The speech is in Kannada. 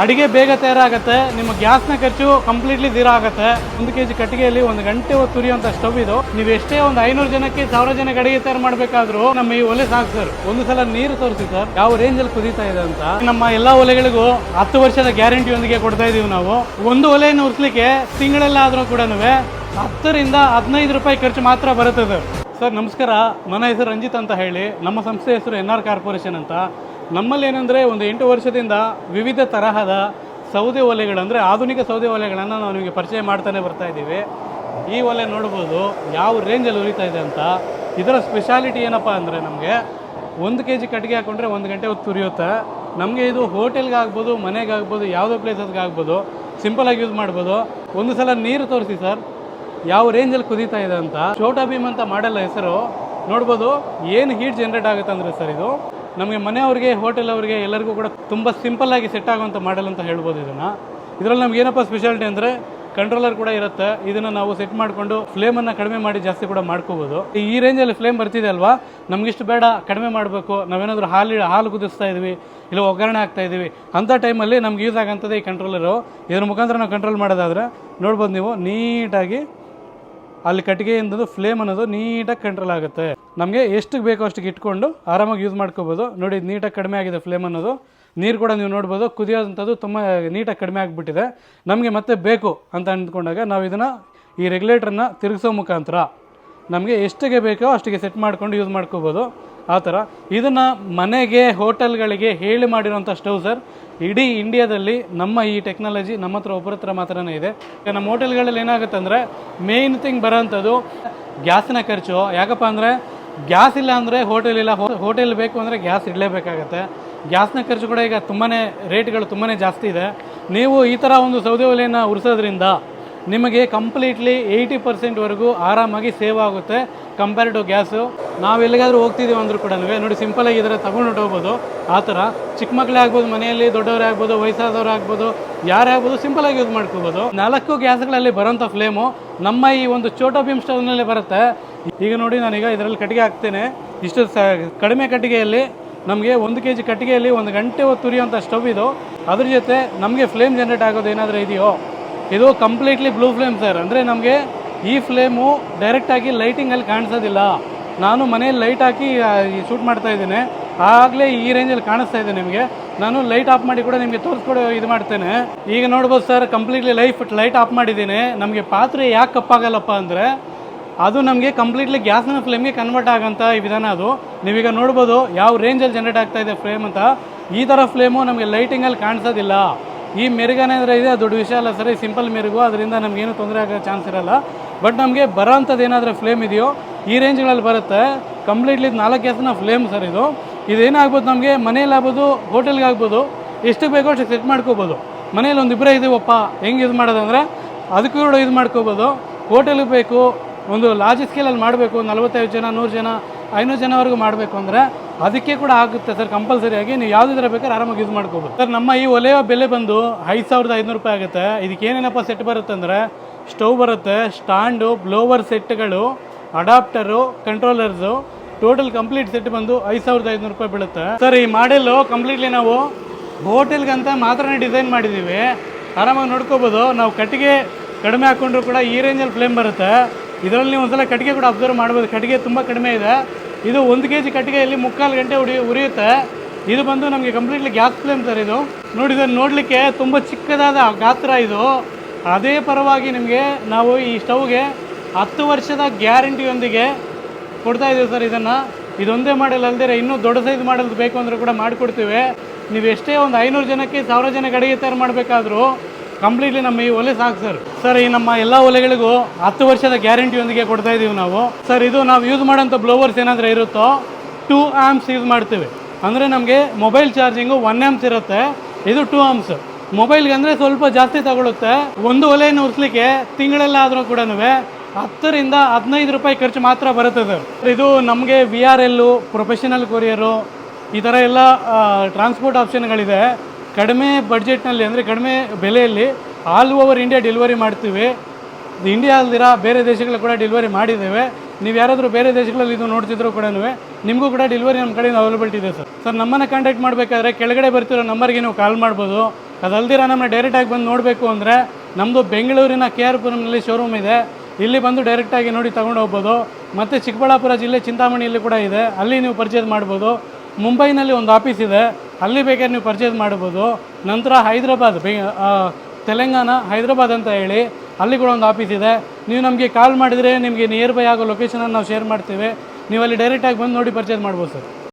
ಅಡಿಗೆ ಬೇಗ ತಯಾರಾಗುತ್ತೆ, ನಿಮ್ಮ ಗ್ಯಾಸ್ನ ಖರ್ಚು ಕಂಪ್ಲೀಟ್ಲಿ ದೀರ ಆಗುತ್ತೆ. ಒಂದು ಕೆಜಿ ಕಟ್ಟಿಗೆಯಲ್ಲಿ ಒಂದು ಗಂಟೆ ತುರಿಯುವಂಥ ಸ್ಟವ್ ಇದು. ನೀವು ಎಷ್ಟೇ ಒಂದು ಐನೂರು ಜನಕ್ಕೆ ಸಾವಿರ ಜನಕ್ಕೆ ಅಡಿಗೆ ತಯಾರು ಮಾಡಬೇಕಾದ್ರೂ ನಮ್ಮ ಈ ಒಲೆ ಸಾಕು ಸರ್ ಒಂದು ಸಲ ನೀರು ತೋರಿಸಿ ಸರ್ ಯಾವ ರೇಂಜಲ್ಲಿ ಕುದೀತಾ ಇದೆ ಅಂತ. ನಮ್ಮ ಎಲ್ಲಾ ಒಲೆಗಳಿಗೂ ಹತ್ತು ವರ್ಷದ ಗ್ಯಾರಂಟಿಯೊಂದಿಗೆ ಕೊಡ್ತಾ ಇದೀವಿ ನಾವು. ಒಂದು ಒಲೆಯನ್ನು ಉರ್ಸ್ಲಿಕ್ಕೆ ತಿಂಗಳಲ್ಲಾದ್ರೂ ಕೂಡ ಹತ್ತರಿಂದ ಹದಿನೈದು ರೂಪಾಯಿ ಖರ್ಚು ಮಾತ್ರ ಬರುತ್ತೆ ಸರ್ ಸರ್ ನಮಸ್ಕಾರ. ನನ್ನ ಹೆಸರು ರಂಜಿತ್ ಅಂತ ಹೇಳಿ. ನಮ್ಮ ಸಂಸ್ಥೆ ಹೆಸರು ಎನ್ ಆರ್ ಕಾರ್ಪೊರೇಷನ್ ಅಂತ. ನಮ್ಮಲ್ಲಿ ಏನಂದರೆ ಒಂದು ಎಂಟು ವರ್ಷದಿಂದ ವಿವಿಧ ತರಹದ ಸೌದೆ ಒಲೆಗಳಂದರೆ ಆಧುನಿಕ ಸೌದೆ ಒಲೆಗಳನ್ನು ನಾವು ನಿಮಗೆ ಪರಿಚಯ ಮಾಡ್ತಾನೆ ಬರ್ತಾ ಇದ್ದೀವಿ. ಈ ಒಲೆ ನೋಡ್ಬೋದು ಯಾವ ರೇಂಜಲ್ಲಿ ಉರಿತಾ ಇದೆ ಅಂತ. ಇದರ ಸ್ಪೆಷಾಲಿಟಿ ಏನಪ್ಪ ಅಂದರೆ ನಮಗೆ ಒಂದು ಕೆ ಜಿ ಕಟ್ಟಿಗೆ ಹಾಕೊಂಡ್ರೆ ಒಂದು ಗಂಟೆ ಹೊತ್ತು ಉರಿಯುತ್ತೆ. ನಮಗೆ ಇದು ಹೋಟೆಲ್ಗೆ ಆಗ್ಬೋದು, ಮನೆಗೆ ಆಗ್ಬೋದು, ಯಾವುದೇ ಪ್ಲೇಸಸ್ಗೆ ಆಗ್ಬೋದು ಸಿಂಪಲಾಗಿ ಯೂಸ್ ಮಾಡ್ಬೋದು. ಒಂದು ಸಲ ನೀರು ತೋರಿಸಿ ಸರ್, ಯಾವ ರೇಂಜಲ್ಲಿ ಕುದೀತಾ ಇದೆ ಅಂತ. ಛೋಟಾ ಭೀಮ್ ಅಂತ ಮಾಡಲ್ಲ ಹೆಸರು. ನೋಡ್ಬೋದು, ಏನು ಹೀಟ್ ಜನರೇಟ್ ಆಗುತ್ತೆ ಅಂದರೆ ಸರ್ ಇದು? ನಮಗೆ ಮನೆಯವ್ರಿಗೆ ಹೋಟೆಲ್ ಅವರಿಗೆ ಎಲ್ಲರಿಗೂ ಕೂಡ ತುಂಬ ಸಿಂಪಲ್ ಆಗಿ ಸೆಟ್ ಆಗುವಂಥ ಮಾಡಲ್ ಅಂತ ಹೇಳ್ಬೋದು ಇದನ್ನು. ಇದರಲ್ಲಿ ನಮ್ಗೆ ಏನಪ್ಪ ಸ್ಪೆಷಾಲಿಟಿ ಅಂದರೆ ಕಂಟ್ರೋಲರ್ ಕೂಡ ಇರುತ್ತೆ. ಇದನ್ನು ನಾವು ಸೆಟ್ ಮಾಡಿಕೊಂಡು ಫ್ಲೇಮನ್ನು ಕಡಿಮೆ ಮಾಡಿ ಜಾಸ್ತಿ ಕೂಡ ಮಾಡ್ಕೋಬೋದು. ಈ ರೇಂಜಲ್ಲಿ ಫ್ಲೇಮ್ ಬರ್ತಿದೆ ಅಲ್ವಾ? ನಮಗಿಷ್ಟು ಬೇಡ, ಕಡಿಮೆ ಮಾಡಬೇಕು. ನಾವೇನಾದರೂ ಹಾಲು ಹಾಲು ಕುದಿಸ್ತಾ ಇದ್ವಿ, ಇಲ್ಲ ಒಗ್ಗರಣೆ ಹಾಕ್ತಾ ಇದ್ದೀವಿ ಅಂಥ ಟೈಮಲ್ಲಿ ನಮ್ಗೆ ಯೂಸ್ ಆಗೋಂಥದ್ದು ಈ ಕಂಟ್ರೋಲರು ಇದ್ರ ಮುಖಾಂತರ ನಾವು ಕಂಟ್ರೋಲ್ ಮಾಡೋದಾದರೆ ನೋಡ್ಬೋದು ನೀವು, ನೀಟಾಗಿ ಅಲ್ಲಿ ಕಟ್ಟಿಗೆಯಿಂದ ಫ್ಲೇಮ್ ಅನ್ನೋದು ನೀಟಾಗಿ ಕಂಟ್ರೋಲ್ ಆಗುತ್ತೆ. ನಮಗೆ ಎಷ್ಟು ಬೇಕೋ ಅಷ್ಟಿಗೆ ಇಟ್ಕೊಂಡು ಆರಾಮಾಗಿ ಯೂಸ್ ಮಾಡ್ಕೋಬೋದು. ನೋಡಿ ನೀಟಾಗಿ ಕಡಿಮೆ ಆಗಿದೆ ಫ್ಲೇಮ್ ಅನ್ನೋದು. ನೀರು ಕೂಡ ನೀವು ನೋಡ್ಬೋದು ಕುದಿಯೋದಂಥದ್ದು ತುಂಬ ನೀಟಾಗಿ ಕಡಿಮೆ ಆಗಿಬಿಟ್ಟಿದೆ. ನಮಗೆ ಮತ್ತೆ ಬೇಕು ಅಂತ ಅಂದ್ಕೊಂಡಾಗ ನಾವು ಇದನ್ನು ಈ ರೆಗ್ಯುಲೇಟ್ರನ್ನ ತಿರುಗಿಸೋ ಮುಖಾಂತರ ನಮಗೆ ಎಷ್ಟಿಗೆ ಬೇಕೋ ಅಷ್ಟಿಗೆ ಸೆಟ್ ಮಾಡ್ಕೊಂಡು ಯೂಸ್ ಮಾಡ್ಕೋಬೋದು. ಆ ಥರ. ಇದನ್ನು ಮನೆಗೆ, ಹೋಟೆಲ್ಗಳಿಗೆ ಹೇಳಿ ಮಾಡಿರೋಂಥ ಸ್ಟವ್ ಸರ್, ಇಡೀ ಇಂಡಿಯಾದಲ್ಲಿ ನಮ್ಮ ಈ ಟೆಕ್ನಾಲಜಿ ನಮ್ಮ ಹತ್ರ ಒಬ್ಬರ ಹತ್ರ ಮಾತ್ರನೇ ಇದೆ. ನಮ್ಮ ಹೋಟೆಲ್ಗಳಲ್ಲಿ ಏನಾಗುತ್ತೆ ಅಂದರೆ ಮೇಯ್ನ್ ಥಿಂಗ್ ಬರೋಂಥದ್ದು ಗ್ಯಾಸಿನ ಖರ್ಚು. ಯಾಕಪ್ಪ ಅಂದರೆ ಗ್ಯಾಸ್ ಇಲ್ಲ ಅಂದರೆ ಹೋಟೆಲ್ ಇಲ್ಲ ಹೋಟೆಲ್ ಬೇಕು ಅಂದರೆ ಗ್ಯಾಸ್ ಇಡಲೇಬೇಕಾಗತ್ತೆ ಗ್ಯಾಸ್ನ ಖರ್ಚು ಕೂಡ ಈಗ ತುಂಬಾ ರೇಟ್ಗಳು ತುಂಬಾ ಜಾಸ್ತಿ ಇದೆ. ನೀವು ಈ ಥರ ಒಂದು ಸೌದೆ ಒಲೆಯನ್ನು ಉರಿಸೋದ್ರಿಂದ ನಿಮಗೆ ಕಂಪ್ಲೀಟ್ಲಿ ಏಯ್ಟಿ ಪರ್ಸೆಂಟ್ವರೆಗೂ ಆರಾಮಾಗಿ ಸೇವ್ ಆಗುತ್ತೆ ಕಂಪೇರ್ ಟು ಗ್ಯಾಸು. ನಾವು ಎಲ್ಲಿಗಾದರೂ ಹೋಗ್ತಿದ್ದೀವಿ ಅಂದರೂ ಕೂಡ ನೋಡಿ ಸಿಂಪಲಾಗಿ ಇದರ ತಗೊಂಡು ಹೋಗ್ಬೋದು. ಆ ಥರ ಚಿಕ್ಕ ಮಕ್ಕಳೇ ಆಗ್ಬೋದು, ಮನೆಯಲ್ಲಿ ದೊಡ್ಡವರೇ ಆಗ್ಬೋದು, ವಯಸ್ಸಾದವ್ರು ಆಗ್ಬೋದು, ಯಾರೇ ಆಗ್ಬೋದು ಸಿಂಪಲಾಗಿ ಯೂಸ್ ಮಾಡ್ಕೋಬೋದು. ನಾಲ್ಕು ಗ್ಯಾಸ್ಗಳಲ್ಲಿ ಬರೋಂಥ ಫ್ಲೇಮು ನಮ್ಮ ಈ ಒಂದು ಚೋಟೋ ಭೀಮ್ ಬರುತ್ತೆ. ಈಗ ನೋಡಿ ನಾನೀಗ ಇದರಲ್ಲಿ ಕಟ್ಟಿಗೆ ಹಾಕ್ತೇನೆ. ಇಷ್ಟು ಸ ಕಡಿಮೆ ಕಟ್ಟಿಗೆಯಲ್ಲಿ ನಮಗೆ ಒಂದು ಕೆ ಜಿ ಕಟ್ಟಿಗೆಯಲ್ಲಿ ಒಂದು ಗಂಟೆ ಹೊತ್ತು ತುರಿಯುವಂಥ ಸ್ಟವ್ ಇದು. ಅದ್ರ ಜೊತೆ ನಮಗೆ ಫ್ಲೇಮ್ ಜನರೇಟ್ ಆಗೋದು ಏನಾದರೂ ಇದೆಯೋ? ಇದು ಕಂಪ್ಲೀಟ್ಲಿ ಬ್ಲೂ ಫ್ಲೇಮ್ ಸರ್. ಅಂದರೆ ನಮಗೆ ಈ ಫ್ಲೇಮು ಡೈರೆಕ್ಟಾಗಿ ಲೈಟಿಂಗಲ್ಲಿ ಕಾಣಿಸೋದಿಲ್ಲ. ನಾನು ಮನೆಯಲ್ಲಿ ಲೈಟ್ ಹಾಕಿ ಶೂಟ್ ಮಾಡ್ತಾ ಇದ್ದೀನಿ. ಆಗಲೇ ಈ ರೇಂಜಲ್ಲಿ ಕಾಣಿಸ್ತಾ ಇದೆ ನಿಮಗೆ. ನಾನು ಲೈಟ್ ಆಫ್ ಮಾಡಿ ಕೂಡ ನಿಮಗೆ ತೋರಿಸ್ಕೊಡೋ ಇದು ಮಾಡ್ತೇನೆ. ಈಗ ನೋಡ್ಬೋದು sir completely life light off ಮಾಡಿದ್ದೀನಿ. ನಮಗೆ ಪಾತ್ರೆ ಯಾಕೆ ಕಪ್ಪಾಗಲ್ಲಪ್ಪ ಅಂದರೆ ಅದು ನಮಗೆ ಕಂಪ್ಲೀಟ್ಲಿ ಗ್ಯಾಸ್ನ ಫ್ಲೇಮ್ಗೆ ಕನ್ವರ್ಟ್ ಆಗೋಂಥ ಈ ವಿಧಾನ ಅದು. ನೀವೀಗ ನೋಡ್ಬೋದು ಯಾವ ರೇಂಜಲ್ಲಿ ಜನರೇಟ್ ಆಗ್ತಾ ಇದೆ ಫ್ಲೇಮ್ ಅಂತ. ಈ ಥರ ಫ್ಲೇಮು ನಮಗೆ ಲೈಟಿಂಗಲ್ಲಿ ಕಾಣಿಸೋದಿಲ್ಲ. ಈ ಮೆರುಗೇನಾದ್ರೆ ಇದೆ ದೊಡ್ಡ ವಿಷಯ ಅಲ್ಲ ಸರಿ ಸಿಂಪಲ್ ಮೆರುಗು, ಅದರಿಂದ ನಮಗೇನು ತೊಂದರೆ ಆಗೋ ಚಾನ್ಸ್ ಇರಲ್ಲ. ಬಟ್ ನಮಗೆ ಬರೋಂಥದ್ದು ಏನಾದರೂ ಫ್ಲೇಮ್ ಇದೆಯೋ, ಈ ರೇಂಜ್ಗಳಲ್ಲಿ ಬರುತ್ತೆ. ಕಂಪ್ಲೀಟ್ಲಿ ನಾಲ್ಕು ಗ್ಯಾಸ್ನ ಫ್ಲೇಮ್ ಸರ್ ಇದು. ಇದೇನಾಗ್ಬೋದು ನಮಗೆ ಮನೇಲಾಗ್ಬೋದು ಹೋಟೆಲ್ಗೆ ಆಗ್ಬೋದು ಎಷ್ಟು ಬೇಕೋ ಅಷ್ಟು ಸೆಟ್ ಮಾಡ್ಕೋಬೋದು. ಮನೇಲಿ ಒಂದು ಇಬ್ಬರೇ ಇದೀವಪ್ಪ ಹೆಂಗೆ ಇದು ಮಾಡೋದಂದರೆ, ಅದಕ್ಕೂ ಕೂಡ ಇದು ಮಾಡ್ಕೋಬೋದು. ಹೋಟೆಲ್ಗೆ ಬೇಕು ಒಂದು ಲಾರ್ಜ್ ಸ್ಕೇಲಲ್ಲಿ ಮಾಡಬೇಕು, ನಲವತ್ತೈದು ಜನ, ನೂರು ಜನ, ಐನೂರು ಜನವರೆಗೂ ಮಾಡಬೇಕು ಅಂದರೆ ಅದಕ್ಕೆ ಕೂಡ ಆಗುತ್ತೆ ಸರ್ ಕಂಪಲ್ಸರಿಯಾಗಿ ನೀವು ಯಾವುದಿದ್ರೆ ಬೇಕಾದ್ರೆ ಆರಾಮಾಗಿ ಯೂಸ್ ಮಾಡ್ಕೋಬೋದು. ಸರ್ ನಮ್ಮ ಈ ಒಲೆಯ ಬೆಲೆ ಬಂದು ಐದು ಸಾವಿರದ ಐದುನೂರು ರೂಪಾಯಿ ಆಗುತ್ತೆ. ಇದಕ್ಕೆ ಏನೇನಪ್ಪ ಸೆಟ್ ಬರುತ್ತೆ ಅಂದರೆ ಸ್ಟವ್ ಬರುತ್ತೆ stand blower ಸೆಟ್ಗಳು adapter controllers total complete set ಬಂದು ಐದು ಸಾವಿರದ ಐದುನೂರು ರೂಪಾಯಿ ಬೀಳುತ್ತೆ. ಸರ್ ಈ ಮಾಡೆಲ್ಲು ಕಂಪ್ಲೀಟ್ಲಿ ನಾವು ಹೋಟೆಲ್ಗಂತ ಮಾತ್ರನೇ ಡಿಸೈನ್ ಮಾಡಿದ್ದೀವಿ ಆರಾಮಾಗಿ ನೋಡ್ಕೋಬೋದು. ನಾವು ಕಟ್ಟಿಗೆ ಕಡಿಮೆ ಹಾಕ್ಕೊಂಡ್ರು ಕೂಡ ಈ ರೇಂಜಲ್ಲಿ ಫ್ಲೇಮ್ ಬರುತ್ತೆ. ಇದರಲ್ಲಿ ನೀವು ಒಂದ್ಸಲ ಕಟ್ಟಿಗೆ ಕೂಡ ಅಬ್ಸರ್ವ್ ಮಾಡ್ಬೋದು. ಕಟ್ಟಿಗೆ ತುಂಬ ಕಡಿಮೆ ಇದೆ. ಇದು ಒಂದು ಕೆ ಜಿ ಕಟ್ಟಿಗೆಯಲ್ಲಿ ಮುಕ್ಕಾಲು ಗಂಟೆ ಉಡಿ, ಉರಿಯುತ್ತೆ. ಇದು ಬಂದು ನಮಗೆ ಕಂಪ್ಲೀಟ್ಲಿ ಗ್ಯಾಸ್ ಫ್ಲೇಮ್ ಸರ್ ಇದು. ನೋಡಿ, ಇದನ್ನು ನೋಡಲಿಕ್ಕೆ ತುಂಬ ಚಿಕ್ಕದಾದ ಗಾತ್ರ ಇದು. ಅದೇ ಪರವಾಗಿ ನಿಮಗೆ ನಾವು ಈ ಸ್ಟವ್ಗೆ ಹತ್ತು ವರ್ಷದ ಗ್ಯಾರಂಟಿಯೊಂದಿಗೆ ಕೊಡ್ತಾ ಇದ್ದೀವಿ ಸರ್ ಇದನ್ನು. ಇದೊಂದೇ ಮಾಡಲ್ ಅಲ್ದಿರ ಇನ್ನೂ ದೊಡ್ಡ ಸೈಜ್ ಮಾಡಲ್ ಬೇಕು ಅಂದರೂ ಕೂಡ ಮಾಡಿಕೊಡ್ತೀವಿ. ನೀವು ಎಷ್ಟೇ ಒಂದು ಐನೂರು ಜನಕ್ಕೆ ಸಾವಿರ ಜನಕ್ಕೆ ಅಡುಗೆ ತಯಾರು ಮಾಡಬೇಕಾದ್ರೂ ಕಂಪ್ಲೀಟ್ಲಿ ನಮ್ಮ ಈ ಒಲೆ ಸಾಕು ಸರ್ ಸರ್ ಈ ನಮ್ಮ ಎಲ್ಲ ಒಲೆಗಳಿಗೂ ಹತ್ತು ವರ್ಷದ ಗ್ಯಾರಂಟಿಯೊಂದಿಗೆ ಕೊಡ್ತಾ ಇದ್ದೀವಿ ನಾವು. ಸರ್ ಇದು ನಾವು ಯೂಸ್ ಮಾಡೋಂಥ ಬ್ಲೋವರ್ಸ್ ಏನಾದರೂ ಇರುತ್ತೋ ಟೂ ಆ್ಯಮ್ಸ್ ಯೂಸ್ ಮಾಡ್ತೀವಿ. ಅಂದರೆ ನಮಗೆ ಮೊಬೈಲ್ ಚಾರ್ಜಿಂಗು ಒನ್ ಆ್ಯಮ್ಸ್ ಇರುತ್ತೆ. ಇದು ಟೂ ಆಮ್ಸ್ ಮೊಬೈಲ್ಗೆ ಅಂದರೆ ಸ್ವಲ್ಪ ಜಾಸ್ತಿ ತಗೊಳುತ್ತೆ. ಒಂದು ಒಲೆಯನ್ನು ಉರಿಸ್ಲಿಕ್ಕೆ ತಿಂಗಳಲ್ಲಾದರೂ ಕೂಡ ಹತ್ತರಿಂದ ಹದಿನೈದು ರೂಪಾಯಿ ಖರ್ಚು ಮಾತ್ರ ಬರುತ್ತೆ ಸರ್ ಇದು ನಮಗೆ V R L professional courier ಈ ಥರ ಎಲ್ಲ ಟ್ರಾನ್ಸ್ಪೋರ್ಟ್ ಆಪ್ಷನ್ಗಳಿದೆ ಕಡಿಮೆ ಬಡ್ಜೆಟ್ನಲ್ಲಿ ಅಂದರೆ ಕಡಿಮೆ ಬೆಲೆಯಲ್ಲಿ ಆಲ್ ಓವರ್ ಇಂಡಿಯಾ ಡೆಲಿವರಿ ಮಾಡ್ತೀವಿ. ಇಂಡಿಯಾ ಅಲ್ದಿರ ಬೇರೆ ದೇಶಗಳು ಕೂಡ ಡೆಲಿವರಿ ಮಾಡಿದ್ದೇವೆ. ನೀವು ಯಾರಾದರೂ ಬೇರೆ ದೇಶಗಳಲ್ಲಿ ಇದು ನೋಡ್ತಿದ್ರು ಕೂಡ ನಿಮಗೂ ಕೂಡ ಡೆಲಿವರಿ ನಮ್ಮ ಕಡೆಯಿಂದ ಅವೈಲಬಿಲಿಟಿ ಇದೆ ಸರ್. ಸರ್, ನಮ್ಮನ್ನು ಕಾಂಟ್ಯಾಕ್ಟ್ ಮಾಡಬೇಕಾದ್ರೆ ಕೆಳಗಡೆ ಬರ್ತಿರೋ ನಂಬರ್ಗೆ ನೀವು ಕಾಲ್ ಮಾಡ್ಬೋದು. ಅದಲ್ದಿರ ನಮ್ಮನ್ನ ಡೈರೆಕ್ಟಾಗಿ ಬಂದು ನೋಡಬೇಕು ಅಂದರೆ ನಮ್ಮದು ಬೆಂಗಳೂರಿನ ಕೆ ಆರ್ ಪುರಂನಲ್ಲಿ ಶೋರೂಮ್ ಇದೆ. ಇಲ್ಲಿ ಬಂದು ಡೈರೆಕ್ಟಾಗಿ ನೋಡಿ ತಗೊಂಡು ಹೋಗ್ಬೋದು. ಮತ್ತು ಚಿಕ್ಕಬಳ್ಳಾಪುರ ಜಿಲ್ಲೆ ಚಿಂತಾಮಣಿಯಲ್ಲಿ ಕೂಡ ಇದೆ. ಅಲ್ಲಿ ನೀವು ಪರ್ಚೇಸ್ ಮಾಡ್ಬೋದು. ಮುಂಬೈನಲ್ಲಿ ಒಂದು ಆಫೀಸ್ ಇದೆ. ಅಲ್ಲಿ ಬೇಕಾದ್ರೆ ನೀವು ಪರ್ಚೇಸ್ ಮಾಡ್ಬೋದು. ನಂತರ ಹೈದರಾಬಾದ್, ಬೆ ತೆಲಂಗಾಣ, ಹೈದರಾಬಾದ್ ಅಂತ ಹೇಳಿ, ಅಲ್ಲಿ ಕೂಡ ಒಂದು ಆಫೀಸ್ ಇದೆ. ನೀವು ನಮಗೆ ಕಾಲ್ ಮಾಡಿದರೆ ನಿಮಗೆ ನಿಯರ್ ಬೈ ಆಗೋ ಲೊಕೇಶನನ್ನು ನಾವು ಶೇರ್ ಮಾಡ್ತೇವೆ. ನೀವು ಅಲ್ಲಿ ಡೈರೆಕ್ಟಾಗಿ ಬಂದು ನೋಡಿ ಪರ್ಚೇಸ್ ಮಾಡ್ಬೋದು ಸರ್.